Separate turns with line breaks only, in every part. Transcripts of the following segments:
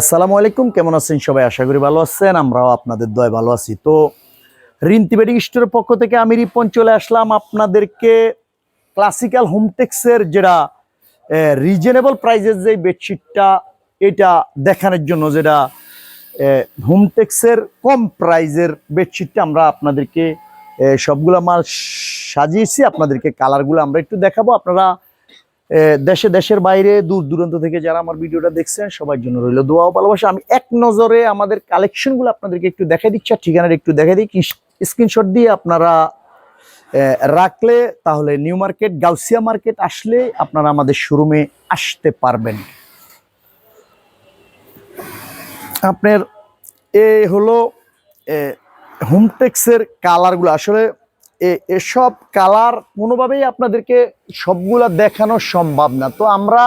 আসসালামু আলাইকুম, কেমন আছেন সবাই? আশা করি ভালো আছেন, আমরাও আপনাদের দয় ভালো আছি। তো, রিন্তি বেডিং স্টোরের পক্ষ থেকে আমি রিপন চলে আসলাম আপনাদেরকে ক্লাসিক্যাল হোমটেক্সের যেটা রিজনেবল প্রাইজের যে বেডশিটটা এটা দেখানোর জন্য যেটা হোমটেক্সের কম প্রাইজের বেডশিটটা আমরা আপনাদেরকে সবগুলো মাল সাজিয়েছি। আপনাদেরকে কালারগুলো আমরা একটু দেখাবো। আপনারা দেশে দেশের বাইরে দূর দূরান্ত থেকে যারা আমার ভিডিওটা দেখছেন, সবার জন্য রইল দোয়া ভালোবাসা। আমি এক নজরে আমাদের কালেকশনগুলো আপনাদেরকে একটু দেখা দিচ্ছি আর ঠিকানাটা একটু দেখা দিই। স্ক্রিনশট দিয়ে আপনারা রাখলে তাহলে নিউ মার্কেট, গাউসিয়া মার্কেট আসলে আপনারা আমাদের শোরুমে আসতে পারবেন। আপনার এ হলো হোমটেক্সের কালারগুলো আসলে এসব কালার কোনোভাবেই আপনাদেরকে সবগুলা দেখানো সম্ভব না। তো আমরা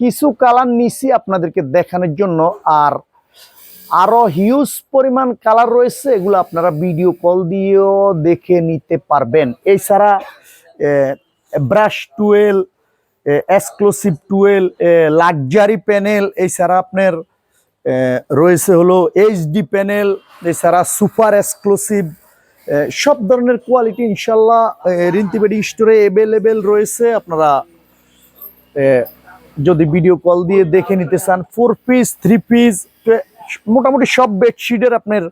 কিছু কালার নিছি আপনাদেরকে দেখানোর জন্য, আর আরও হিউজ পরিমাণ কালার রয়েছে, এগুলো আপনারা ভিডিও কল দিয়েও দেখে নিতে পারবেন। এছাড়া brush twill exclusive twill luxury panel এছাড়া আপনার রয়েছে হলো এইচডি প্যানেল এছাড়া সুপার এক্সক্লুসিভ সব ধরনের কোয়ালিটি ইনশাল্লাহ রিন্তিবেডি স্টোরে অ্যাভেলেবেল রয়েছে। আপনারা যদি ভিডিও কল দিয়ে দেখে নিতে চান ফোর পিস থ্রি পিস মোটামুটি সব বেডশিটের আপনার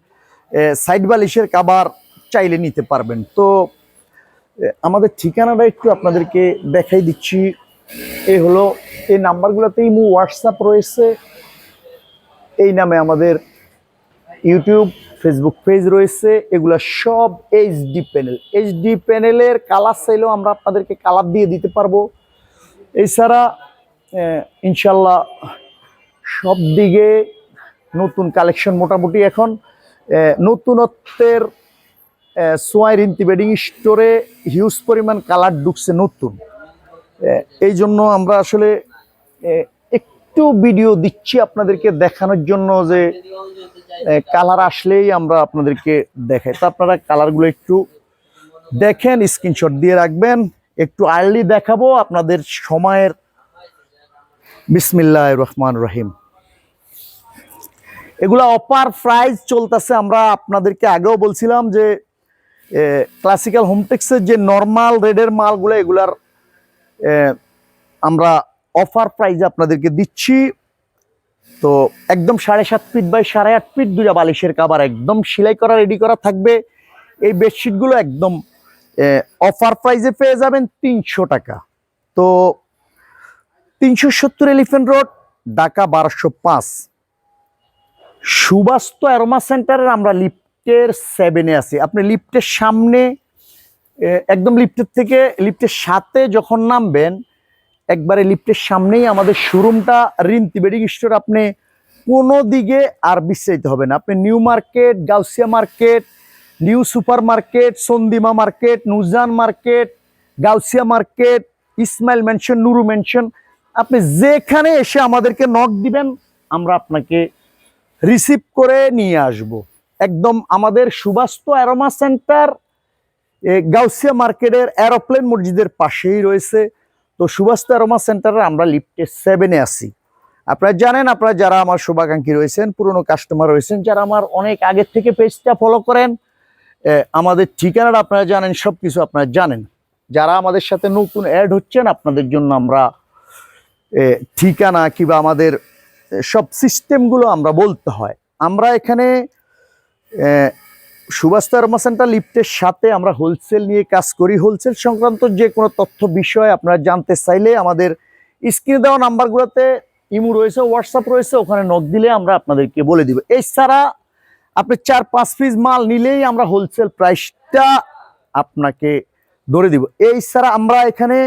সাইড বালিশের কাবার চাইলে নিতে পারবেন। তো আমাদের ঠিকানাটা একটু আপনাদেরকে দেখাই দিচ্ছি। এই হলো, এই নাম্বারগুলোতেই মু হোয়াটসঅ্যাপ রয়েছে। এই নামে আমাদের ইউটিউব ফেসবুক পেজ রয়েছে, এগুলা সব এইচডি প্যানেল এইচডি প্যানেলের কালার চাইলেও আমরা আপনাদেরকে কালার দিয়ে দিতে পারব। এছাড়া ইনশাল্লাহ সব দিকে নতুন কালেকশন মোটামুটি এখন নতুনত্বের সোয়াই রিন্তি বেডিং স্টোরে হিউজ পরিমাণ কালার ঢুকছে নতুন। এই জন্য আমরা আসলে একটু ভিডিও দিচ্ছি আপনাদেরকে দেখানোর জন্য যে কালার আসলেই আমরা আপনাদেরকে দেখাই। তো আপনারা কালারগুলো একটু দেখেন স্ক্রিনশট দিয়ে রাখবেন। একটু আর্লি দেখাবো আপনাদের সময়ের। বিসমিল্লা রহমান রহিম। এগুলা অপার প্রাইস চলতেছে, আমরা আপনাদেরকে আগেও বলছিলাম যে ক্লাসিক্যাল হোমটেক্সের যে নর্মাল রেডের মালগুলো, এগুলার আমরা অফার প্রাইজে আপনাদেরকে দিচ্ছি। তো একদম সাড়ে সাত ফিট বাই সাড়ে আট ফিট দুটা বালিশের কাবার একদম সেলাই করা রেডি করা থাকবে। এই বেডশিটগুলো একদম অফার প্রাইজে পেয়ে যাবেন তিনশো টাকা। তো তিনশো সত্তর এলিফেন্ট রোড, ঢাকা বারোশো পাঁচ। সুবাস্ত অ্যারোমা সেন্টারের আমরা লিফটের সেভেনে আছি। আপনি লিফটের সামনে একদম লিফটের থেকে, লিফটের সাথে যখন নামবেন একবারে লিফটের সামনেই আমাদের শোরুমটা। রিন্তি বেডিং স্টোর, আপনি কোনো দিকে আর বিস্তারিত হবে না। আপনি new market, Gausia market, new super market, সন্দিমা market, নুজান market, Gausia market, Ismail mansion Nuru mansion আপনি যেখানে এসে আমাদেরকে নক দিবেন, আমরা আপনাকে রিসিভ করে নিয়ে আসব। একদম আমাদের সুবাস্ত অ্যারোমা সেন্টার গাউসিয়া মার্কেটের এরোপ্লেন মসজিদের পাশেই রয়েছে। তো সুবাস্ত অ্যারোমা সেন্টারে আমরা লিফটে সেভেনে আছি। আপনারা জানেন, আপনারা যারা আমার শুভাকাঙ্ক্ষী রয়েছেন, পুরনো কাস্টমার রয়েছেন, যারা আমার অনেক আগের থেকে পেজটা ফলো করেন আমাদের ঠিকানাটা আপনারা জানেন সব কিছু আপনারা জানেন। যারা আমাদের সাথে নতুন অ্যাড হচ্ছেন, আপনাদের জন্য আমরা ঠিকানা কিংবা আমাদের সব সিস্টেমগুলো আমরা বলতে হয়। আমরা এখানে সুভাষ আরমা সেন্টার লিফটের সাথে আমরা হোলসেল নিয়ে কাজ করি। হোলসেল সংক্রান্ত যে কোনো তথ্য বিষয় আপনারা জানতে চাইলে আমাদের স্ক্রিনে দেওয়া নাম্বারগুলোতে ইমু রয়েছে, হোয়াটসঅ্যাপ রয়েছে, ওখানে নক দিলে আমরা আপনাদেরকে বলে দিব। এছাড়া আপনি চার পাঁচ পিস মাল নিলেই আমরা হোলসেল প্রাইসটা আপনাকে ধরে দিব। এই ছাড়া আমরা এখানে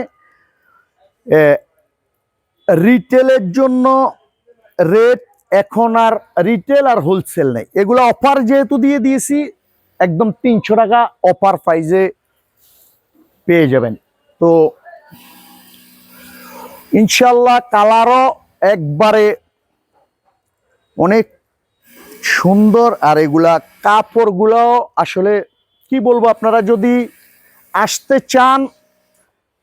রিটেলের জন্য রেট এখন আর রিটেল আর হোলসেল নেই। এগুলো অফার যেহেতু দিয়ে দিয়েছি একদম তিনশো টাকা অফার প্রাইজে পেয়ে যাবেন। তো ইনশাল্লাহ কালারও একবারে অনেক সুন্দর আর এগুলা কাপড়গুলোও আসলে কি বলব আপনারা যদি আসতে চান,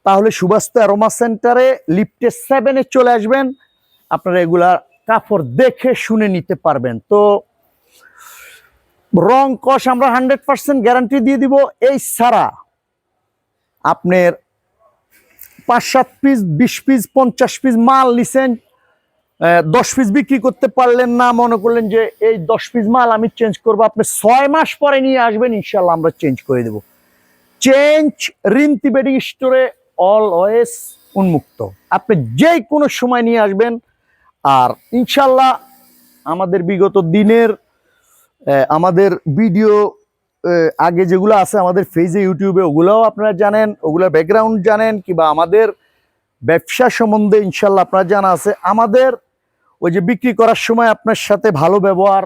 তাহলে সুবাস্ত অ্যারোমা সেন্টারে লিফটে সেভেনে চলে আসবেন। আপনারা এগুলা কাপড় দেখে শুনে নিতে পারবেন। তো রং কষ আমরা হান্ড্রেড পার্সেন্ট গ্যারান্টি দিয়ে দিব। এই ছাড়া আপনার পাঁচ সাত পিস, বিশ পিস, পঞ্চাশ পিস মাল নিছেন দশ পিস বিক্রি করতে পারলেন না, মনে করলেন যে এই দশ পিস মাল আমি চেঞ্জ করব, আপনি ছয় মাস পরে নিয়ে আসবেন ইনশাল্লাহ আমরা চেঞ্জ করে দেব। চেঞ্জ রিন্তি বেডিং স্টোরে অলওয়েজ উন্মুক্ত। আপনি যে কোনো সময় নিয়ে আসবেন, আর ইনশাল্লাহ আমাদের বিগত দিনের আমাদের ভিডিও আগে যেগুলো আছে আমাদের ফেজে ইউটিউবে ওগুলোও আপনারা জানেন, ওগুলোর ব্যাকগ্রাউন্ড জানেন, কিংবা আমাদের ব্যবসা সম্বন্ধে ইনশাল্লাহ আপনার জানা আছে। আমাদের ওই যে বিক্রি করার সময় আপনার সাথে ভালো ব্যবহার,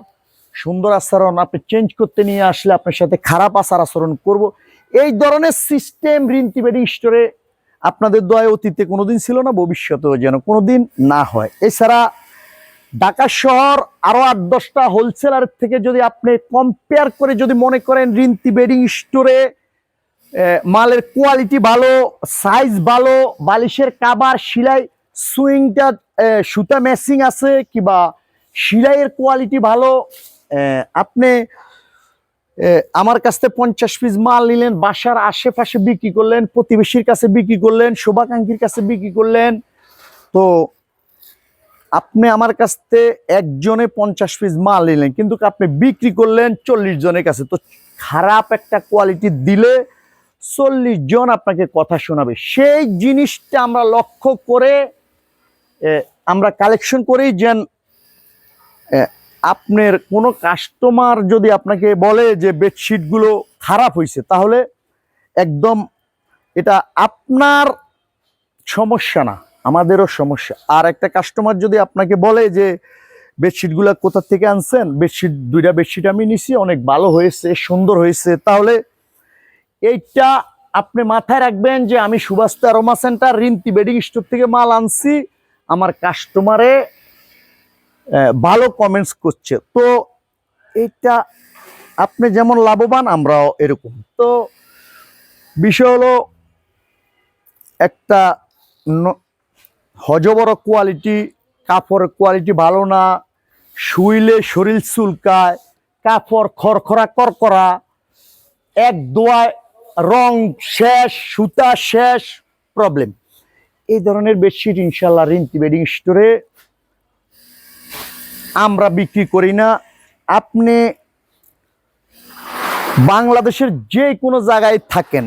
সুন্দর আচরণ, আপনি চেঞ্জ করতে নিয়ে আসলে আপনার সাথে খারাপ আচার আচরণ করব। এই ধরনের সিস্টেম বেডিং স্টোরে আপনাদের দয় অতীতে কোনোদিন ছিল না, ভবিষ্যতেও যেন কোনোদিন না হয়। এছাড়া ঢাকা শহর আরও আট, দশটা হোলসেলার থেকে যদি আপনি কম্পেয়ার করে যদি মনে করেন রিন্তি বেডিং স্টোরে মালের কোয়ালিটি ভালো সাইজ ভালো, বালিশের কাবার সিলাই, সুইংটা সুতা ম্যাচিং আছে কিবা সিলাইয়ের কোয়ালিটি ভালো আপনি আমার কাছ থেকে পঞ্চাশ পিস মাল নিলেন, বাসার আশেপাশে বিক্রি করলেন, প্রতিবেশীর কাছে বিক্রি করলেন, শোভাকাঙ্ক্ষীর কাছে বিক্রি করলেন, তো আপনি আমার কাছ থেকে একজনে পঞ্চাশ পিস মাল নিলেন, কিন্তু আপনি বিক্রি করলেন চল্লিশ জনের কাছে। তো খারাপ একটা কোয়ালিটি দিলে চল্লিশ জন আপনাকে কথা শোনাবে। সেই জিনিসটা আমরা লক্ষ্য করে আমরা কালেকশন করি যেন আপনার কোনো কাস্টমার যদি আপনাকে বলে যে বেডশিটগুলো খারাপ হয়েছে তাহলে একদম এটা আপনার সমস্যা না। আমাদেরও সমস্যা। আর একটা কাস্টমার যদি আপনাকে বলে যে, বেডশিটগুলো কোথা থেকে আনছেন? বেডশিট, দুইটা বেডশিট আমি নিছি, অনেক ভালো হয়েছে, সুন্দর হয়েছে। তাহলে এইটা আপনি মাথায় রাখবেন যে, আমি সুবাস্তা রোমা সেন্টার রিন্তি বেডিং স্টোর থেকে মাল আনছি। আমার কাস্টমারে ভালো কমেন্টস করছে। তো এইটা আপনি যেমন লাভবান, আমরাও এরকম। তো বিষয় হলো একটা হজবর কোয়ালিটি কাপড়ের কোয়ালিটি ভালো না, শুইলে শরীর চুলকায়, কাপড় খরখরা করকরা এক দোয়ায় রং শেষ, সুতা শেষ প্রবলেম এই ধরনের বেডশিট ইনশাল্লাহ রিন্তি বেডিং স্টোরে আমরা বিক্রি করি না। আপনি বাংলাদেশের যে কোনো জায়গায় থাকেন,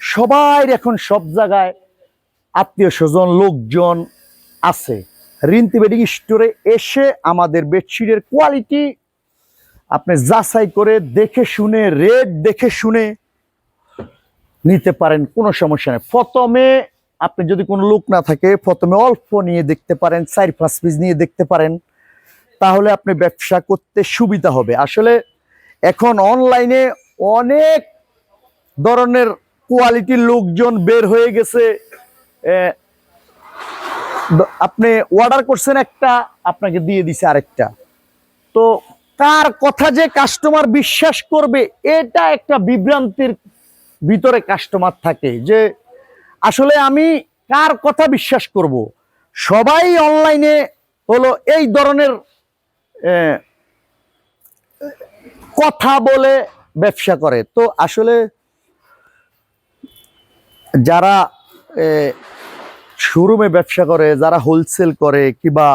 সবাই এখন সব জায়গায় আত্মীয় স্বজন, লোকজন আছে। রিন্তি বেডিং স্টোরে এসে আমাদের বেডশিটের কোয়ালিটি আপনি যাচাই করে দেখে শুনে রেট দেখে শুনে নিতে পারেন, কোনো সমস্যা নেই। প্রথমে আপনি যদি কোনো লোক না থাকে, প্রথমে অল্প নিয়ে দেখতে পারেন, চার পাঁচ পিস নিয়ে দেখতে পারেন, তাহলে আপনি ব্যবসা করতে সুবিধা হবে। আসলে এখন অনলাইনে অনেক ধরনের কোয়ালিটির লোকজন বের হয়ে গেছে। আপনি অর্ডার করছেন একটা, আপনাকে দিয়ে দিছে আরেকটা। তো কার কথা যে কাস্টমার বিশ্বাস করবে, এটা একটা বিভ্রান্তির ভিতরে কাস্টমার থাকে যে আসলে আমি কার কথা বিশ্বাস করব? সবাই অনলাইনে হলো এই ধরনের কথা বলে ব্যবসা করে। তো আসলে যারা শোরুমে ব্যবসা করে, যারা হোলসেল করে, কিবা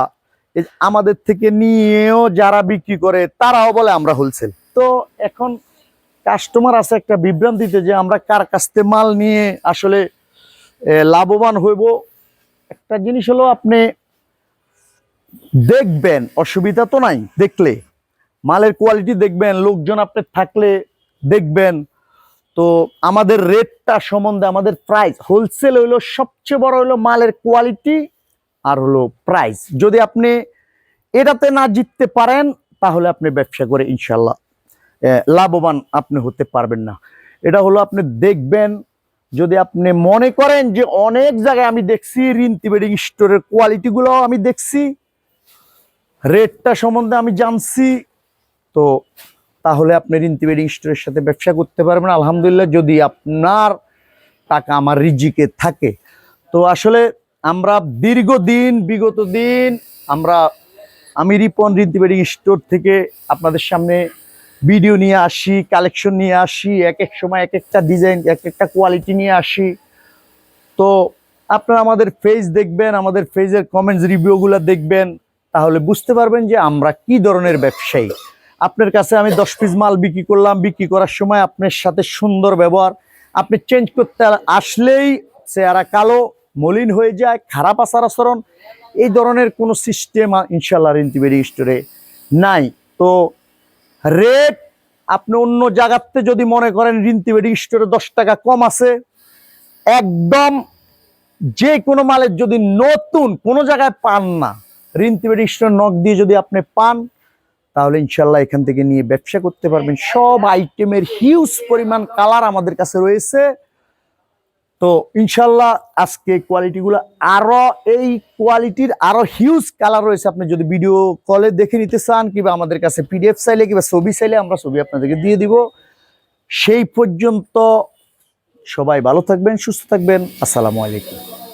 আমাদের থেকে নিয়েও যারা বিক্রি করে, তারাও বলে আমরা হোলসেল তো এখন কাস্টমার আছে একটা বিভ্রান্তিতে যে আমরা কার কাছ থেকে মাল নিয়ে আসলে লাভবান হইব। একটা জিনিস হলো আপনি দেখবেন, অসুবিধা তো নাই, দেখলে। মালের কোয়ালিটি দেখবেন, লোকজন আপনি থাকলে দেখবেন। তো আমাদের রেটটা সম্বন্ধে আমাদের প্রাইস হোলসেল হইল সবচেয়ে বড় হইল মালের কোয়ালিটি আর হলো প্রাইস যদি আপনি এটাতে না জিততে পারেন, তাহলে আপনি ব্যবসা করে ইনশাল্লাহ লাভবান আপনি হতে পারবেন না। এটা হলো আপনি দেখবেন, যদি আপনি মনে করেন যে অনেক জায়গায় আমি দেখছি রিন্তি বেডিং স্টোরের কোয়ালিটিগুলো আমি দেখছি রেটটা সম্বন্ধে আমি জানছি, তো তাহলে আপনি রিন্তি বেডিং স্টোরের সাথে ব্যবসা করতে পারবেন। আলহামদুলিল্লাহ, যদি আপনার টাকা আমার রিজিকে থাকে। তো আসলে আমরা দীর্ঘদিন, বিগত দিন আমরা, আমি রিপন রিন্তি বেডিং স্টোর থেকে আপনাদের সামনে ভিডিও নিয়ে আসি কালেকশন নিয়ে আসি, এক এক সময় এক একটা ডিজাইন এক একটা কোয়ালিটি নিয়ে আসি। তো আপনারা আমাদের ফেজ দেখবেন, আমাদের ফেজের কমেন্টস রিভিউগুলো দেখবেন। তাহলে বুঝতে পারবেন যে আমরা কি ধরনের ব্যবসায়ী। আপনার কাছে আমি দশ পিস মাল বিক্রি করলাম, বিক্রি করার সময় আপনার সাথে সুন্দর ব্যবহার। আপনি চেঞ্জ করতে আসলেই চেহারা কালো, মলিন হয়ে যায়, খারাপ আচার আচরণ। এই ধরনের কোনো সিস্টেম ইনশাল্লাহ রিন্তিবেরি স্টোরে নাই। তো রেট আপনি অন্য জায়গাতে যদি মনে করেন রিন্তিবেরি স্টোরে দশ টাকা কম আছে, একদম যে কোনো মালের যদি নতুন কোনো জায়গায় পান না রিন্তিবেরি স্টোর নখ দিয়ে যদি আপনি পান তাহলে ইনশাল্লাহ এখান থেকে নিয়ে ব্যবসা করতে পারবেন। সব আইটেমের হিউজ পরিমাণ কালার আমাদের কাছে রয়েছে। তো ইনশাল্লাহ আজকে কোয়ালিটিগুলো আরও, এই কোয়ালিটির আরও হিউজ কালার রয়েছে। আপনি যদি ভিডিও কলে দেখে নিতে চান, কিংবা আমাদের কাছে পিডিএফ চাইলে, কিংবা ছবি চাইলে, আমরা ছবি আপনাদেরকে দিয়ে দিব। সেই পর্যন্ত সবাই ভালো থাকবেন, সুস্থ থাকবেন। আসসালামু আলাইকুম।